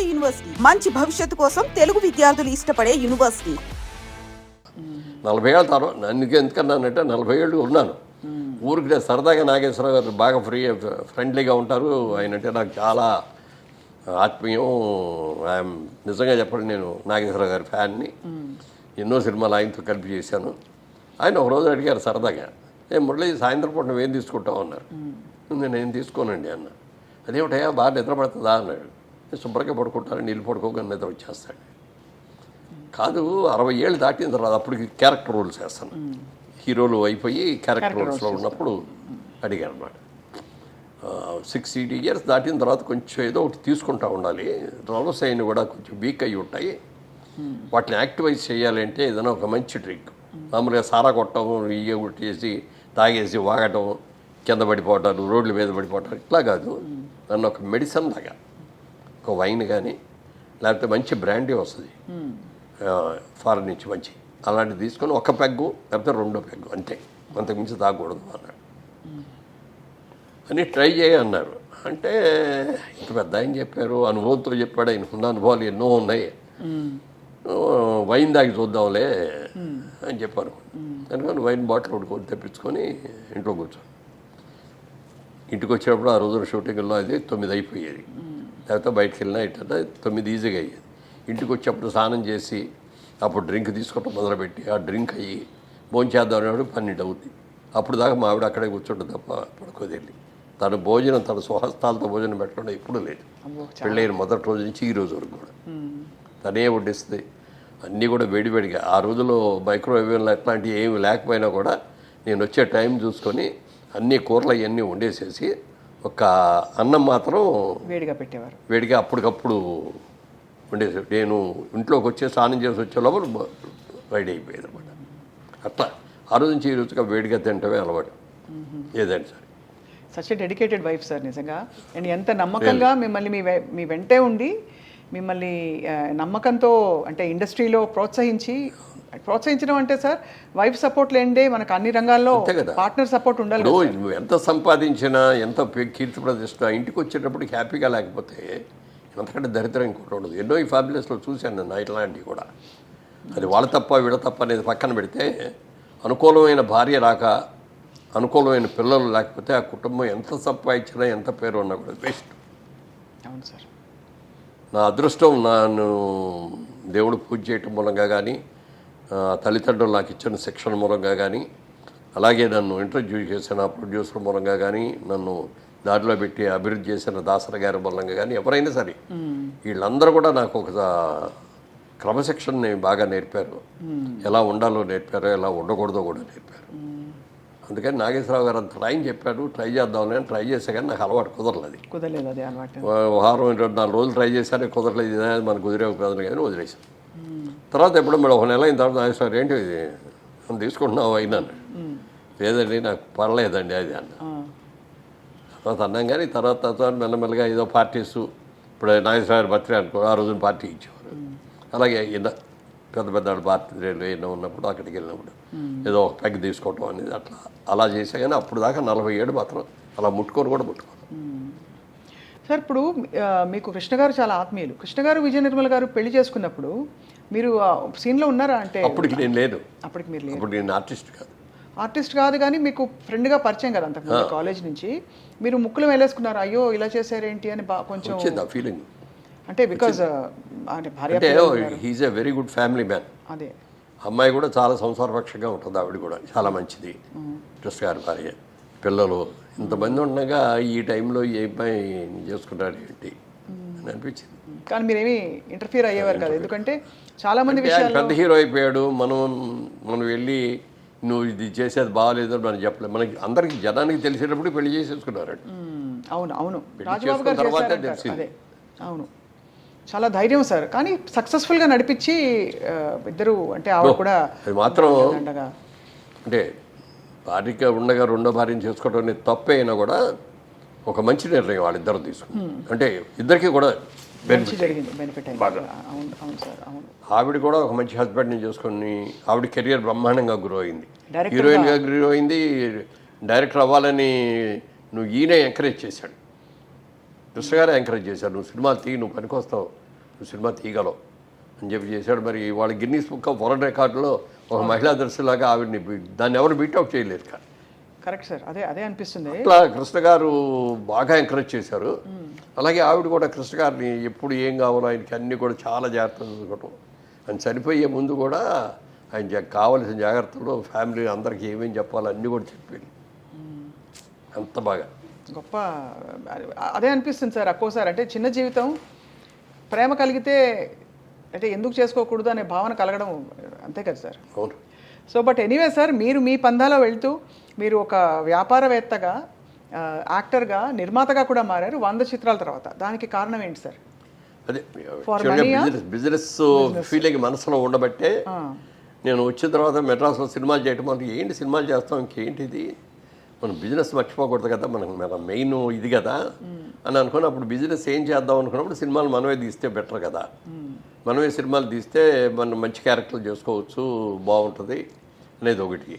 ఉమ్మడి యూనివర్సిటీ. మంచి భవిష్యత్తు కోసం తెలుగు విద్యార్థులు ఇష్టపడే యూనివర్సిటీ. నలభై ఏళ్ళ తర్వాత నన్ను ఎందుకన్నానంటే నలభై ఏళ్ళు ఉన్నాను. ఊరికి నేను సరదాగా నాగేశ్వరరావు గారు బాగా ఫ్రీ ఫ్రెండ్లీగా ఉంటారు. ఆయన అంటే నాకు చాలా ఆత్మీయం. ఐఎమ్ నిజంగా చెప్పండి నేను నాగేశ్వరరావు గారి ఫ్యాన్ని ఎన్నో సినిమాలు ఆయనతో కలిపి చేశాను. ఆయన ఒక రోజు అడిగారు సరదాగా ఏ మురళి సాయంత్రం పూట నువ్వేం తీసుకుంటావు? అన్నారు. నేను ఏం తీసుకోనండి అన్న. అదేమిటయా బాగా నిద్రపడుతుందా అన్నాడు. శుభ్రంగా పడుకుంటాను నీళ్ళు పడుకోగానే నిద్ర వచ్చేస్తాడు. కాదు అరవై ఏళ్ళు దాటిన తర్వాత అప్పటికి క్యారెక్టర్ రోల్స్ వేస్తాను. హీరోలు అయిపోయి క్యారెక్టర్ రోల్స్లో ఉన్నప్పుడు అడిగాను అనమాట సిక్స్ ఎయిట్ ఇయర్స్ దాటిన తర్వాత కొంచెం ఏదో ఒకటి తీసుకుంటా ఉండాలి. రోల్స్ అయిన కూడా కొంచెం వీక్ అయి ఉంటాయి. వాటిని యాక్టివైజ్ చేయాలంటే ఏదైనా ఒక మంచి డ్రింక్ మామూలుగా సారా కొట్టడం ఇయ్య కొట్టేసి తాగేసి వాగటం కింద పడిపోవటాలు రోడ్ల మీద పడిపోవటాలు ఇట్లా కాదు. నన్ను ఒక మెడిసిన్ లాగా ఒక వైన్ కానీ లేకపోతే మంచి బ్రాండీ వస్తుంది. ఫారెన్ నుంచి మంచి. అలాంటిది తీసుకొని ఒక పెగ్గు లేకపోతే రెండో పెగ్గు అంతే. అంతకుమించి తాగకూడదు అన్నాడు. అని ట్రై చేయ అన్నారు. అంటే ఇంత పెద్ద ఆయన చెప్పారు అనుభవంతో చెప్పాడు ఆయన ఉన్న అనుభవాలు ఎన్నో ఉన్నాయి. వైన్ దాగి చూద్దాంలే అని చెప్పారు. అందుకని వైన్ బాటిల్ ఒకటి కొని తెప్పించుకొని ఇంట్లో కూర్చొని ఇంటికి వచ్చేటప్పుడు ఆ రోజున షూటింగ్లో అది తొమ్మిది అయిపోయేది. లేకపోతే బయటకు వెళ్ళినా ఇట్లా తొమ్మిది ఈజీగా అయ్యేది. ఇంటికి వచ్చేప్పుడు స్నానం చేసి అప్పుడు డ్రింక్ తీసుకోవటం మొదలుపెట్టి ఆ డ్రింక్ అయ్యి భోంచేద్దాం అనేవాడు పన్నెండు అవుతుంది అప్పుడు దాకా మా ఆవిడ అక్కడే కూర్చుంటుంది తప్ప పడుకోది వెళ్ళి తను భోజనం తన స్వహస్తాలతో భోజనం పెట్టడం ఎప్పుడూ లేదు. పెళ్ళైన మొదటి రోజు నుంచి ఈ రోజు వరకు కూడా. తనే వడ్డిస్తుంది. అన్నీ కూడా వేడివేడిగా. ఆ రోజుల్లో మైక్రోవేవ్లో అట్లాంటివి ఏమి లేకపోయినా కూడా నేను వచ్చే టైం చూసుకొని అన్ని కూరలు అవన్నీ వండేసేసి ఒక అన్నం మాత్రం వేడిగా పెట్టేవారు. వేడిగా అప్పటికప్పుడు వండేసి నేను ఇంట్లోకి వచ్చే స్నానం చేసి వచ్చే లోపల రెడీ అయిపోయేది అనమాట అట్లా ఆ రోజు నుంచి ఈ రోజుగా వేడిగా తింటమే అలవాటు. ఏదైనా సరే. సచ్ డెడికేటెడ్ వైఫ్ సార్ నిజంగా. అండ్ ఎంత నమ్మకంగా మిమ్మల్ని మీ మీ వెంటే ఉండి మిమ్మల్ని నమ్మకంతో అంటే ఇండస్ట్రీలో ప్రోత్సహించి ప్రోత్సహించడం అంటే సార్ వైఫ్ సపోర్ట్ లేండే మనకు అన్ని రంగాల్లో. పార్ట్నర్ సపోర్ట్ ఉండాలి నువ్వు ఎంత సంపాదించినా ఎంత కీర్తి ప్రతిష్ట ఇంటికి వచ్చేటప్పుడు హ్యాపీగా లేకపోతే ఎంతకంటే దరిద్రం ఇంకోటి ఉండదు. ఎన్నో ఈ ఫ్యామిలీస్లో చూశాను నేను ఇట్లాంటివి కూడా. అది వాళ్ళ తప్ప వీళ్ళ తప్ప అనేది పక్కన పెడితే అనుకూలమైన భార్య రాక అనుకూలమైన పిల్లలు లేకపోతే ఆ కుటుంబం ఎంత సంపాదించినా ఎంత పేరు ఉన్నా కూడా వేస్ట్. అవును సార్. నా అదృష్టం నన్ను దేవుడు పూజ చేయటం మూలంగా కానీ తల్లిదండ్రులు నాకు ఇచ్చిన శిక్షణ మూలంగా కానీ అలాగే నన్ను ఇంట్రడ్యూస్ చేసిన ప్రొడ్యూసర్ మూలంగా కానీ నన్ను దారిలో పెట్టి అభివృద్ధి చేసిన దాసర గారి మూలంగా కానీ ఎవరైనా సరే వీళ్ళందరూ కూడా నాకు ఒక క్రమశిక్షణని బాగా నేర్పారు. ఎలా ఉండాలో నేర్పారు ఎలా ఉండకూడదో కూడా నేర్పారు. అందుకని నాగేశ్వరరావు గారు అంత ట్రై చెప్పాడు ట్రై చేద్దామని అని ట్రై చేసే కానీ నాకు అలవాటు కుదరలేదు కుదరలేదు అదే అలవాటు. వారం రెండు నాలుగు రోజులు ట్రై చేశాను కుదరలేదు మనకు కుదిరే కానీ వదిలేసాం తర్వాత ఎప్పుడు మేడం ఒక నెల అయిన తర్వాత సార్ ఏంటి ఇది? మనం తీసుకుంటున్నావు అయినాను లేదండి నాకు పర్లేదండి అది అన్న తర్వాత అన్నాం కానీ తర్వాత తర్వాత మెల్లమెల్లగా ఏదో పార్టీస్ ఇప్పుడు నాగేశ్వర బర్త్డే అనుకో ఆ రోజున పార్టీ ఇచ్చేవారు. అలాగే ఈయన పెద్ద పెద్ద బర్త్డేలు ఏమైనా ఉన్నప్పుడు అక్కడికి వెళ్ళినప్పుడు ఏదో ఒక పెగ్ తీసుకోవటం అనేది అట్లా అలా చేసా కానీ అప్పుడు దాకా నలభై ఏడు మాత్రం అలా ముట్టుకొని కూడా ముట్టుకోను సార్ ఇప్పుడు మీకు కృష్ణ గారు చాలా ఆత్మీయులు. కృష్ణ గారు విజయ నిర్మల్ గారు పెళ్ళి చేసుకున్నప్పుడు మీరు ఆ సీన్లో ఉన్నారా అంటే? అప్పటికి నేను లేను అప్పటికి మీరు అప్పుడు నేను ఆర్టిస్ట్ కాదు. ఆర్టిస్ట్ కాదు కానీ మీకు ఫ్రెండ్గా పరిచయం కదా అంతకు కాలేజ్ నుంచి. మీరు ముక్కులు వేలేసుకున్నారు అయ్యో ఇలా చేశారేంటి అని కొంచెం ఫీలింగ్ అంటే బికాజ్ అంటే భార్య a very good family man అదే. అమ్మాయి కూడా చాలా సంసారపక్షంగా ఉంటుంది ఆవిడ కూడా. చాలా మంచిది. ట్రస్ట్ గారి భార్య. పిల్లలు ఇంతమంది ఉండగా ఈ టైంలో ఈ అబ్బాయి చేసుకుంటాడు ఏంటి? అని అనిపించింది. కానీ మీరేమి ఇంటర్ఫియర్ అయ్యేవారు కదా. ఎందుకంటే చాలా మంది పెద్ద హీరో అయిపోయాడు. మనం మనం వెళ్ళి నువ్వు ఇది చేసేది బాగాలేదు అని మనం చెప్పలేదు మనకి అందరికి జనానికి తెలిసేటప్పుడు పెళ్ళి చేసేసుకున్నారు అవును అవును. తర్వాతే. తెలిసింది. అవును. చాలా ధైర్యం సార్. కానీ సక్సెస్ఫుల్గా నడిపించి ఇద్దరు అంటే ఆవిడ కూడా మాత్రం అంటే భార్యగా ఉండగా రెండో భార్యను చేసుకోవడం అనేది తప్పే అయినా కూడా ఒక మంచి నిర్ణయం వాళ్ళిద్దరు తీసుకుని అంటే ఇద్దరికి కూడా ఆవిడ కూడా ఒక మంచి హస్బెండ్ని చేసుకొని ఆవిడ కెరియర్ బ్రహ్మాండంగా గ్రో అయింది. హీరోయిన్గా గ్రో అయింది డైరెక్టర్ అవ్వాలని నువ్వు ఈయనే ఎంకరేజ్ చేశాడు. కృష్ణ గారే ఎంకరేజ్ చేశాడు నువ్వు సినిమాలు తీ నువ్వు పనికొస్తావు సినిమా తీయగలవు. అని చెప్పి చేశాడు. మరి వాళ్ళ గిన్నీస్ బుక్ ఆఫ్ వరల్డ్ రికార్డులో ఒక మహిళా దర్శులాగా ఆవిడని దాన్ని ఎవరు బీట్అవుట్ చేయలేరు కదా కరెక్ట్ సార్ అదే అదే అనిపిస్తుంది. అట్లా కృష్ణ గారు బాగా ఎంకరేజ్ చేశారు. అలాగే ఆవిడ కూడా కృష్ణ గారిని ఎప్పుడు ఏం కావాలో ఆయనకి అన్ని కూడా చాలా జాగ్రత్తలు చూసుకోవటం. ఆయన చనిపోయే ముందు కూడా ఆయన కావలసిన జాగ్రత్తలు ఫ్యామిలీ అందరికీ ఏమేమి చెప్పాలో అన్నీ కూడా చెప్పారు అంత బాగా. గొప్ప అదే అనిపిస్తుంది సార్ ఒక్కోసారి అంటే చిన్న జీవితం ప్రేమ కలిగితే అంటే ఎందుకు చేసుకోకూడదు అనే భావన కలగడం అంతే కదా సార్. అవును. సో బట్ ఎనీవే సార్ మీరు మీ పందాలో వెళ్తూ మీరు ఒక వ్యాపారవేత్తగా యాక్టర్గా నిర్మాతగా కూడా మారారు వంద చిత్రాల తర్వాత. దానికి కారణం ఏంటి సార్ అదే? బిజినెస్ ఫీలింగ్ మనసులో ఉండబట్టే నేను వచ్చిన తర్వాత మెడ్రాస్లో సినిమాలు చేయటం అంటే ఏంటి సినిమాలు చేస్తాం ఇంకేంటి ఇది మనం బిజినెస్ మర్చిపోకూడదు కదా మనకు మన మెయిన్ ఇది కదా అని అనుకుని అప్పుడు బిజినెస్ ఏం చేద్దాం అనుకున్నప్పుడు సినిమాలు మనమే తీస్తే బెటర్ కదా. మనమే సినిమాలు తీస్తే మనం మంచి క్యారెక్టర్లు చేసుకోవచ్చు బాగుంటుంది అనేది ఒకటి.